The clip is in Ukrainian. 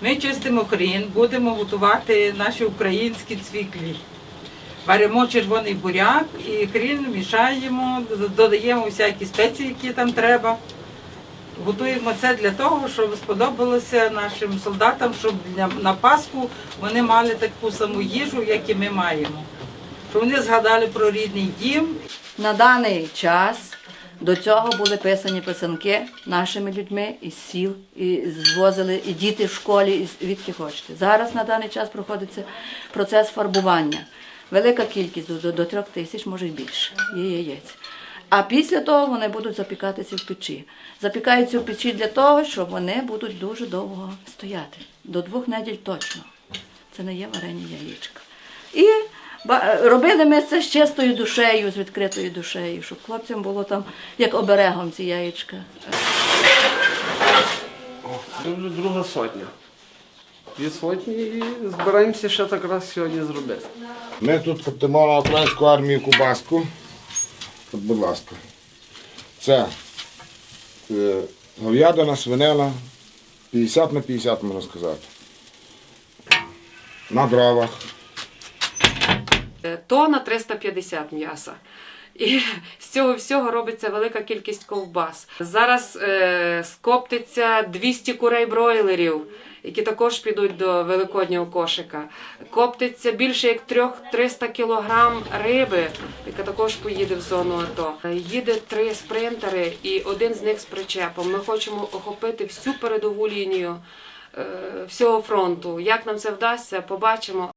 Ми чистимо хрін, будемо готувати наші українські цвіклі. Варимо червоний буряк і хрін мішаємо, додаємо всякі спеції, які там треба. Готуємо це для того, щоб сподобалося нашим солдатам, щоб для- на Пасху вони мали таку саму їжу, як і ми маємо. Щоб вони згадали про рідний дім На даний час до цього були писані писанки нашими людьми із сіл, і звозили і діти в школі, і з- відки хочете. Зараз на даний час проходиться процес фарбування. Велика кількість до, до трьох тисяч, може й більше, є яєць. А після того вони будуть запікатися в печі. Запікаються в печі для того, що вони будуть дуже довго стояти. До двох неділь точно. Це не є варені яєчка. І робили ми це з чистою душею, з відкритою душею, щоб хлопцям було там як оберегом ці яєчка. Це вже друга сотня. Дві сотні і збираємося ще так раз сьогодні зробити. Ми тут на українську армію Кубаску. От, будь ласка. Це е, говядина, свинина, 50 на 50, можна сказати. На дровах. Е, тона 350 м'яса. І з цього всього робиться велика кількість ковбас. Зараз е, скоптиться 200 курей бройлерів, які також підуть до великоднього кошика. Коптиться більше як трьох 300 кілограм риби, яка також поїде в зону АТО. Їде три спринтери і один з них з причепом. Ми хочемо охопити всю передову лінію е, всього фронту. Як нам це вдасться, побачимо.